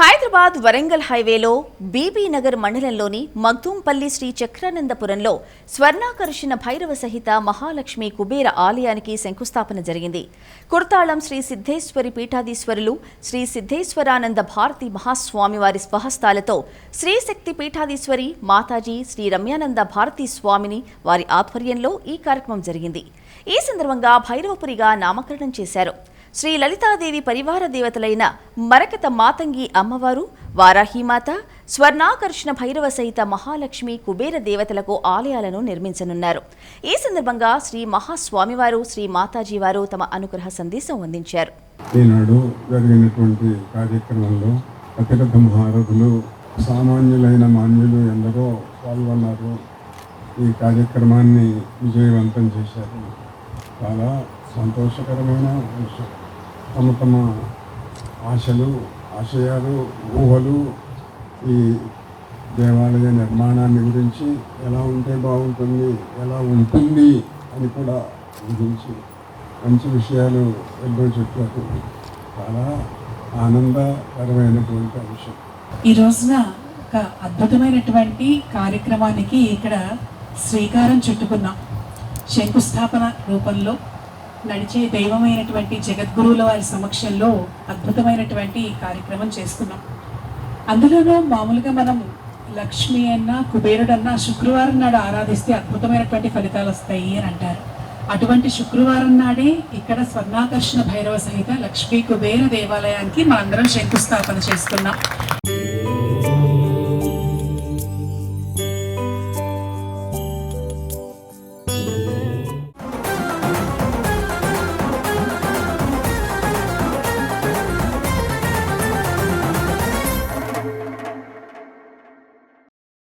హైదరాబాద్ వరంగల్ హైవేలో బీబీ నగర్ మండలంలోని మగ్దూంపల్లి శ్రీ చక్రానందపురంలో స్వర్ణాకర్షణ భైరవ సహిత మహాలక్ష్మి కుబేర ఆలయానికి శంకుస్థాపన జరిగింది. కుర్తాళం శ్రీ సిద్ధేశ్వరి పీఠాధీశ్వరులు శ్రీ సిద్ధేశ్వరానంద భారతి మహాస్వామివారి స్వహస్తాలతో శ్రీశక్తి పీఠాధీశ్వరి మాతాజీ శ్రీ రమ్యానంద భారతి స్వామిని వారి ఆధ్వర్యంలో ఈ కార్యక్రమం జరిగింది. ఈ సందర్భంగా భైరవపురిగా నామకరణం చేశారు. శ్రీ లలితాదేవి పరివార దేవతలైన మరకత మాతంగి అమ్మవారు వారాహిమాత స్వర్ణాకర్షణ భైరవ సహిత మహాలక్ష్మి కుబేర దేవతలకు ఆలయాలను నిర్మించనున్నారు. ఈ సందర్భంగా శ్రీ మహాస్వామివారు శ్రీ మాతాజీ వారు తమ అనుగ్రహ సందేశం అందించారు. ఈనాడు జరిగినటువంటి కార్యక్రమంలో అతిరథ మహారథులు సామాన్యులైన మాన్యులు ఎందరో పాల్గొన్నారు. ఈ కార్యక్రమాన్ని విజయవంతం చేశారు. చాలా సంతోషకరమైన విషయం. తమ తమ ఆశలు ఆశయాలు ఊహలు ఈ దేవాలయ నిర్మాణాన్ని గురించి ఎలా ఉంటే బాగుంటుంది ఎలా ఉంటుంది అని కూడా గురించి మంచి విషయాలు ఎన్నో చెప్పారు. చాలా ఆనందకరమైనటువంటి అంశం. ఈ రోజున ఒక అద్భుతమైనటువంటి కార్యక్రమానికి ఇక్కడ శ్రీకారం చుట్టుకున్నాం. శంకుస్థాపన రూపంలో నడిచే దైవమైనటువంటి జగద్గురువుల వారి సమక్షంలో అద్భుతమైనటువంటి కార్యక్రమం చేస్తున్నాం. అందులోనూ మామూలుగా మనం లక్ష్మి అన్న కుబేరుడన్నా శుక్రవారం నాడు ఆరాధిస్తే అద్భుతమైనటువంటి ఫలితాలు వస్తాయి అని అంటారు. అటువంటి శుక్రవారం నాడే ఇక్కడ స్వర్ణాకర్షణ భైరవ సహిత లక్ష్మీ కుబేర దేవాలయానికి మనందరం శంకుస్థాపన చేసుకున్నాం.